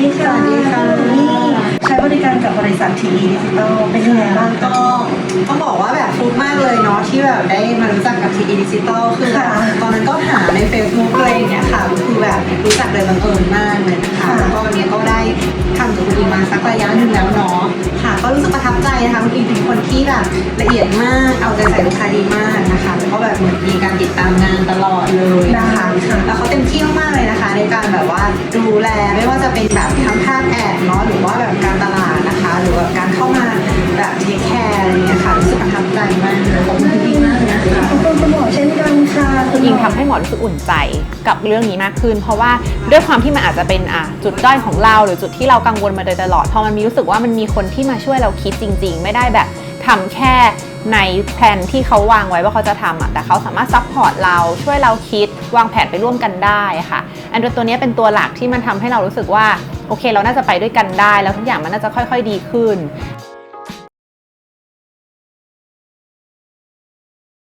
ดีค่ะสวัสดีค่ะนี่ใช้บริการกับบริษัททีอีดิจิตอลเป็นยังไงบ้างก็คะต้องบอกว่าแบบฟลุกมากเลยเนาะที่แบบได้มารู้จักกับทีดิจิตอลคือแบบค่ะตอนนั้นก็หาใน Facebook อะไรอย่างเงี้ยค่ะคือแบบรู้จักเลยบังเอิญมากเลยนะคะค่ะแล้วก็วันนี้ก็ได้ทำกับคุณอิงมาสักระยะหนึ่งแล้วเนาะค่ะ ก็รู้สึกประทับใจนะคะคุณอิงเป็นคนที่แบบละเอียดมากเอาใจใส่ลูกค้าดีมากนะคะแล้วก็แบบเหมือนมีการติดตามงานตลอดเลยนะคะได้ค่ะแล้วเขาเต็มที่ กๆเลยนะคะในการแบบว่าดูแลไม่ว่าจะเป็นแบบทั้งภาพแอดเนาะหรือว่าแบบการตลาดนะคะ หรือแบบการเข้ามาแบบเทคแคร์อะไรเงี้ยค่ะรู้สึกประทับใจมากขอบคุณพี่มากนะคะขอบคุณคุณหมอเช่นกันค่ะคุณยิงทำให้หมอรู้สึกอุ่นใจกับเรื่องนี้มากขึ้น เพราะว่าด้วยความที่มันอาจจะเป็นอะจุดด้อยของเรา หรือจุดที่เรากังวลมาโดยตลอดพอมันมีรู้สึกว่ามันมีคนที่มาช่วยเราคิดจริง ๆ ไม่ได้แบบทำแค่ ในแผนที่เขาวางไว้ว่าเขาจะทำอะแต่เขาสามารถซัพพอร์ตเราช่วยเราคิดวางแผนไปร่วมกันได้ค่ะอันตัวนี้เป็นตัวหลักที่มันทำให้เรารู้สึกว่าโอเค เราน่าจะไปด้วยกันได้ แล้วทุกอย่างมันน่าจะค่อย ๆ ดีขึ้น